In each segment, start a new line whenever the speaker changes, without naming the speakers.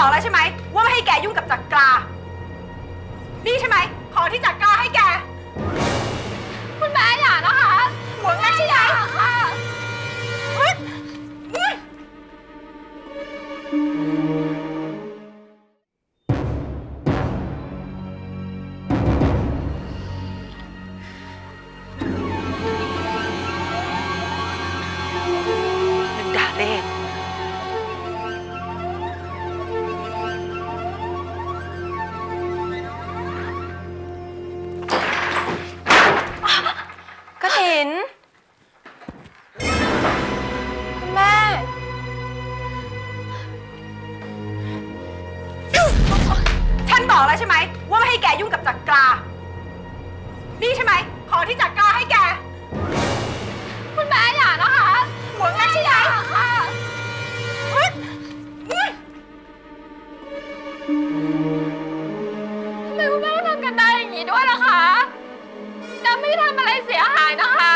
บอกแล้วใช่ไหมว่าไม่ให้แกยุ่งกับจักรา นี่ใช่ไหม ขอที่จักราให้แก
ถิน คุณแม่
ฉันบอกแล้วใช่ไหม ว่าไม่ให้แกยุ่งกับจักรา นี่ใช่ไหม ของที่จักราให้แก คุณแม่อย่านะคะ หวงนะใช่ไหมค่ะ
ทำไมคุณแม่ต้องทำกันได้อย่างนี้ด้วยล่ะคะ ไม่ได้ทำอะไรเสียหายนะคะ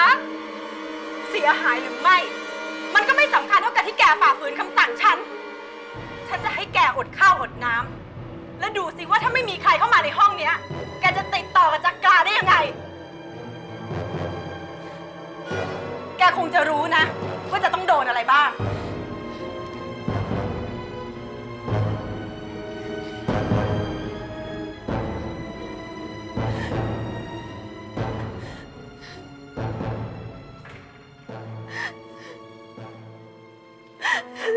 เสียหายหรือไม่ มันก็ไม่สำคัญเท่ากับที่แกฝ่าฝืนคำสั่งฉัน ฉันจะให้แกอดข้าวอดน้ำ และดูสิว่าถ้าไม่มีใครเข้ามาในห้องเนี้ย แกจะติดต่อกับจักราได้ยังไง แกคงจะรู้นะ ว่าจะต้องโดนอะไรบ้าง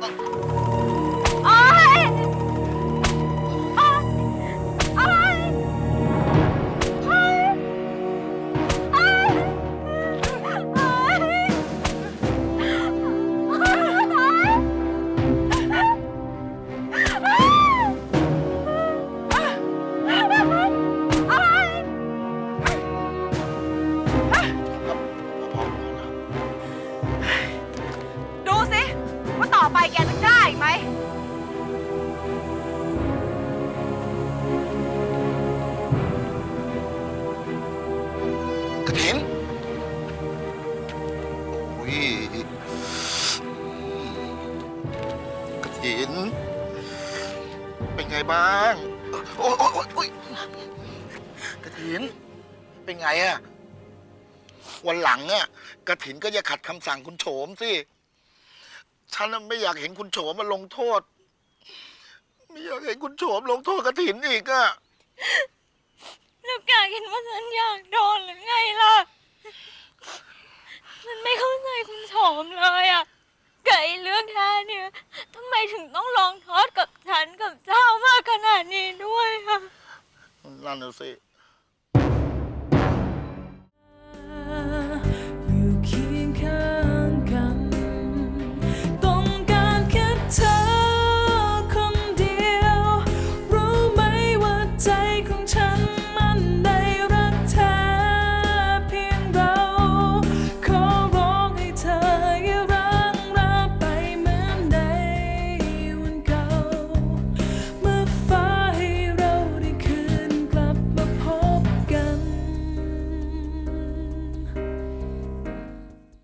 โต่อไปแกจะกล้ไหม
กระถินโอ้ยกระถิน เป็นไงบ้างโอ้ยโอ้ยโอ้ยโอ้ยกระถิน เป็นไงอะวันหลังอะกระถินก็อย่าขัดคำสั่งคุณโฉมสิ ฉันน่ะไม่อยากเห็นคุณโฉมมาลงโทษ ไม่อยากเห็นคุณโฉมลงโทษกระถินอีกอะ
แล้วแกคิดว่าฉันอยากโดนหรือไงล่ะ ฉันไม่เข้าใจคุณโฉมเลยอะเกิดไอ้เรื่องแค่เนี่ยทำไมถึงต้องลองโทษกับฉันกับเจ้ามากขนาดนี้ด้วยอะ
นั่นน่ะสิ